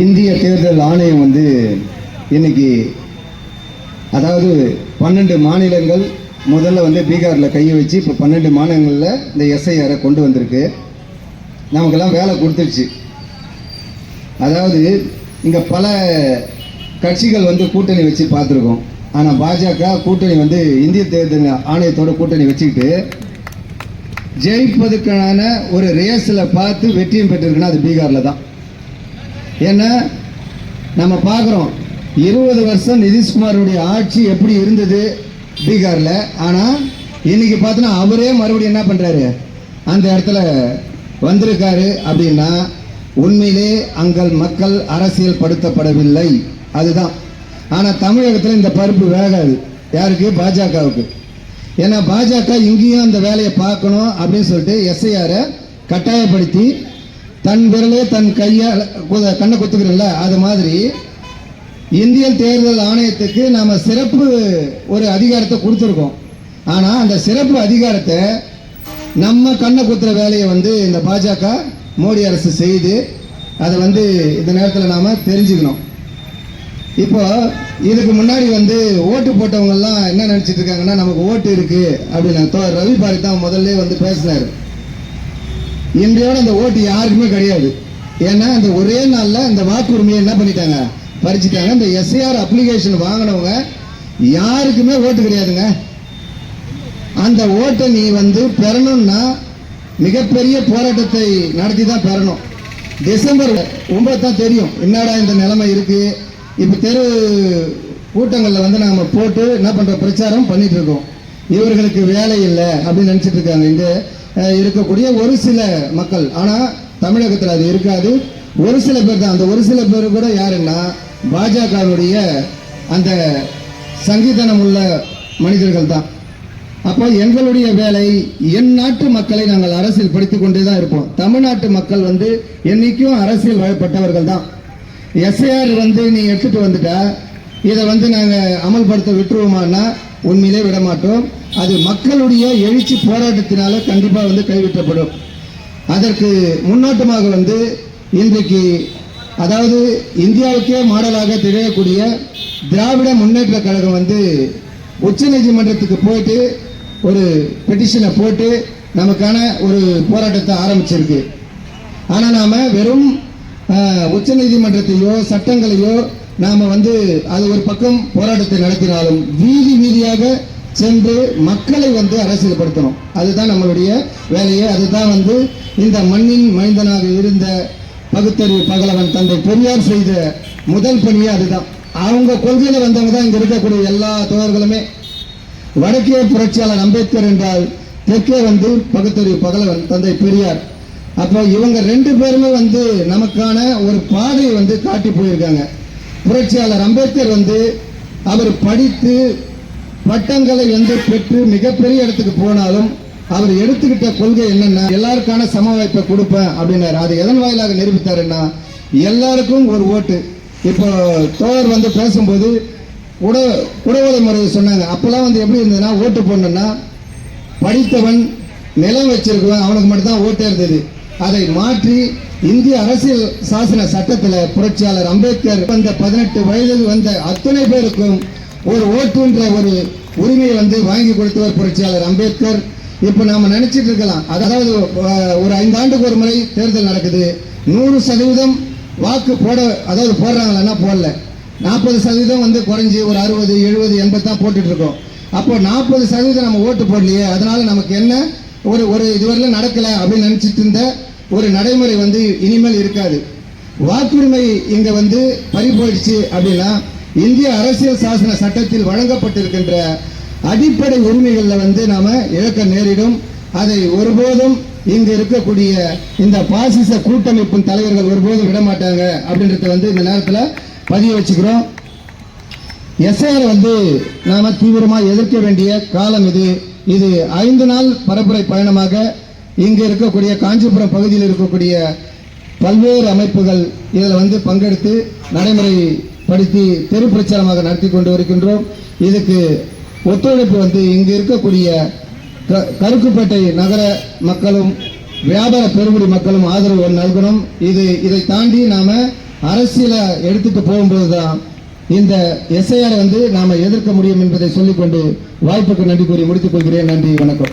இந்திய தேர்தல் ஆணையம் வந்து இன்னைக்கு அதாவது பன்னெண்டு மாநிலங்கள் முதல்ல வந்து பீகாரில் கையை வச்சு இப்போ பன்னெண்டு மாநிலங்களில் இந்த எஸ்ஐஆரை கொண்டு வந்திருக்கு. நமக்கெல்லாம் வேலை கொடுத்துருச்சு. அதாவது இங்கே பல கட்சிகள் வந்து கூட்டணி வச்சு பார்த்துருக்கோம். ஆனால் பாஜக கூட்டணி வந்து இந்திய தேர்தல் ஆணையத்தோட கூட்டணி வச்சுக்கிட்டு ஜெயிப்பதற்கான ஒரு ரேஸில் பார்த்து வெற்றியும் பெற்றிருக்குன்னா அது பீகாரில் தான். ஏன்னா நம்ம பார்க்குறோம். இருபது வருஷம் நிதிஷ்குமாருடைய ஆட்சி எப்படி இருந்தது பீகாரில்? ஆனால் இன்னைக்கு பார்த்தோன்னா அவரே மறுபடியும் என்ன பண்ணுறாரு அந்த இடத்துல வந்திருக்காரு அப்படின்னா உண்மையிலே அங்கள் மக்கள் அரசியல் படுத்தப்படவில்லை அதுதான். ஆனால் தமிழகத்தில் இந்த பருப்பு வேகாது. யாருக்கு? பாஜகவுக்கு. ஏன்னா பாஜக இங்கேயும் அந்த வேலையை பார்க்கணும் அப்படின்னு சொல்லிட்டு எஸ்ஐஆரை கட்டாயப்படுத்தி தன் விரலே தன் கையால் கண்ணை குத்துக்கிறல்ல அது மாதிரி இந்திய தேர்தல் ஆணையத்துக்கு நாம் சிறப்பு ஒரு அதிகாரத்தை கொடுத்துருக்கோம். ஆனால் அந்த சிறப்பு அதிகாரத்தை நம்ம கண்ணை குத்துற வேலையை வந்து இந்த பாஜக மோடி அரசு செய்து அதை வந்து இந்த நேரத்தில் நாம் தெரிஞ்சுக்கணும். இப்போ இதுக்கு முன்னாடி வந்து ஓட்டு போட்டவங்கெல்லாம் என்ன நினச்சிட்டு இருக்காங்கன்னா நமக்கு ஓட்டு இருக்குது அப்படின்னு. தோ- ரவி பாரி தான் முதல்ல வந்து பேசினார். இன்றையோட அந்த ஓட்டு யாருக்குமே கிடையாது. ஏன்னா அந்த ஒரே நாளில் இந்த வாக்குரிமையை என்ன பண்ணிட்டாங்க? பறிச்சுட்டாங்க. இந்த எஸ்ஐஆர் அப்ளிகேஷன் வாங்கினவங்க யாருக்குமே ஓட்டு கிடையாதுங்க. அந்த ஓட்டை நீ வந்து பெறணும்னா மிகப்பெரிய போராட்டத்தை நடத்தி தான் பெறணும். டிசம்பர் ஒன்பது தான் தெரியும். என்னடா இந்த நிலைமை இருக்கு? இப்போ தெரு கூட்டங்களில் வந்து நாம போட்டு என்ன பண்ற? பிரச்சாரம் பண்ணிட்டு இருக்கோம். இவர்களுக்கு வேலை இல்லை அப்படின்னு நினைச்சிட்டு இருக்காங்க இங்கே. இருக்கக்கூடிய ஒரு சில மக்கள். ஆனால் தமிழகத்தில் அது இருக்காது. ஒரு சில பேர் தான். அந்த ஒரு சில பேர் கூட யாருன்னா பாஜகவுடைய அந்த சங்கீதனம் உள்ள மனிதர்கள் தான். அப்போ எங்களுடைய வேலை என் நாட்டு மக்களை நாங்கள் அரசியல் படித்து கொண்டே தான் இருப்போம். தமிழ்நாட்டு மக்கள் வந்து என்னைக்கும் அரசியல் வயப்பட்டவர்கள் தான். எஸ்ஐஆர் வந்து நீ எடுத்துகிட்டு வந்துட்டா இதை வந்து நாங்கள் அமல்படுத்த விட்டுருவோமான்னா உண்மையிலே விட மாட்டோம் அது மக்களுடைய எழுச்சி போராட்டத்தினால கண்டிப்பாக வந்து கைவிட்டப்படும். அதற்கு முன்னோட்டமாக வந்து இன்றைக்கு அதாவது இந்தியாவுக்கே மாடலாக திகழக்கூடிய திராவிட முன்னேற்ற கழகம் வந்து உச்ச நீதிமன்றத்துக்கு போயிட்டு ஒரு பெட்டிஷனை போட்டு நமக்கான ஒரு போராட்டத்தை ஆரம்பிச்சிருக்கு. ஆனால் நாம் வெறும் உச்ச நீதிமன்றத்தையோ சட்டங்களையோ நாம வந்து அது ஒரு பக்கம் போராட்டத்தை நடத்தினாலும் வீதி வீதியாக சென்று மக்களை வந்து அரசியல்படுத்தணும் அதுதான் நம்மளுடைய வேலையை. அதுதான் வந்து இந்த மண்ணின் மனிதனாக இருந்த பகுத்தறிவு பகலவன் தந்தை பெரியார் செய்த முதல் பணியே அதுதான். அவங்க கொள்கையில வந்தவங்க தான் இங்க இருக்கக்கூடிய எல்லா தோழர்களுமே. வடக்கே புரட்சியாளர் அம்பேத்கர் என்றால் தெற்கே வந்து பகுத்தறிவு பகலவன் தந்தை பெரியார். அப்போ இவங்க ரெண்டு பேருமே வந்து நமக்கான ஒரு பாதையை வந்து காட்டி போயிருக்காங்க. புரட்சியாளர் அம்பேத்கர் வந்து அவர் படித்து பட்டங்களை வந்து பெற்று மிகப்பெரிய இடத்துக்கு போனாலும் அவர் எடுத்துக்கிட்ட கொள்கை என்னென்னா எல்லாருக்கான சம வாய்ப்பை கொடுப்பேன் அப்படின்னாரு. அது எதன் வாயிலாக நிரூபித்தாருன்னா எல்லாருக்கும் ஒரு ஓட்டு. இப்போ தோழர் வந்து பேசும்போது உட உடவுலை முறையை சொன்னாங்க. அப்போல்லாம் வந்து எப்படி இருந்ததுன்னா ஓட்டு போடணுன்னா படித்தவன் நிலம் வச்சிருக்கவன் அவனுக்கு மட்டும்தான் ஓட்டே இருந்தது. அதை மாற்றி இந்திய அரசியல் சாசன சட்டத்தில் புரட்சியாளர் அம்பேத்கர் வந்த பதினெட்டு வயதில் வந்த அத்தனை பேருக்கும் ஒரு ஓட்டுன்ற ஒரு உரிமையை வந்து வாங்கி கொடுத்தவர் புரட்சியாளர் அம்பேத்கர். இப்போ நாம் நினைச்சிட்டு இருக்கலாம். அதாவது ஒரு ஐந்தாண்டுக்கு ஒரு முறை தேர்தல் நடக்குது. நூறு சதவீதம் வாக்கு போட அதாவது போடுறாங்களான்னா போடல. நாற்பது சதவீதம் வந்து குறைஞ்சி ஒரு அறுபது எழுபது எண்பது தான் போட்டுட்டு இருக்கோம். அப்போ நாற்பது சதவீதம் நம்ம ஓட்டு போடலையே. அதனால நமக்கு என்ன? ஒரு ஒரு இதுவரையிலும் நடக்கலை அப்படின்னு நினச்சிட்டு இருந்த ஒரு நடைமுறை வந்து இனிமேல் இருக்காது. வாக்குரிமை இங்க வந்து பறி போயிடுச்சு அப்படின்னா இந்திய அரசியல் சாசன சட்டத்தில் வழங்கப்பட்டிருக்கின்ற அடிப்படை உரிமைகளில் வந்து நாம இழக்க நேரிடும். அதை ஒருபோதும் இங்க இருக்கக்கூடிய இந்த பாசிச கூட்டமைப்பின் தலைவர்கள் ஒருபோதும் விட மாட்டாங்க அப்படின்றத வந்து இந்த நேரத்தில் பதிய வச்சுக்கிறோம். எஸ்ஐஆர் வந்து நாம தீவிரமாக எதிர்க்க வேண்டிய காலம் இது. இது ஐந்து நாள் பரப்புரை பயணமாக இங்கு இருக்கக்கூடிய காஞ்சிபுரம் பகுதியில் இருக்கக்கூடிய பல்வேறு அமைப்புகள் இதில் வந்து பங்கெடுத்து நடைமுறைப்படுத்தி தெரு பிரச்சாரமாக நடத்தி கொண்டு வருகின்றோம். இதுக்கு ஒத்துழைப்பு வந்து இங்கு இருக்கக்கூடிய க- கருக்குப்பேட்டை நகர மக்களும் வியாபார பெருங்குடி மக்களும் ஆதரவு நல்கணும். இது இதை தாண்டி நாம் அரசியலை எடுத்துட்டு போகும்போது தான் இந்த எஸ்ஐஆரை வந்து நாம் எதிர்க்க முடியும் என்பதை சொல்லிக்கொண்டு வாய்ப்புக்கு நன்றி கூறி முடித்துக் கொள்கிறேன். நன்றி வணக்கம்.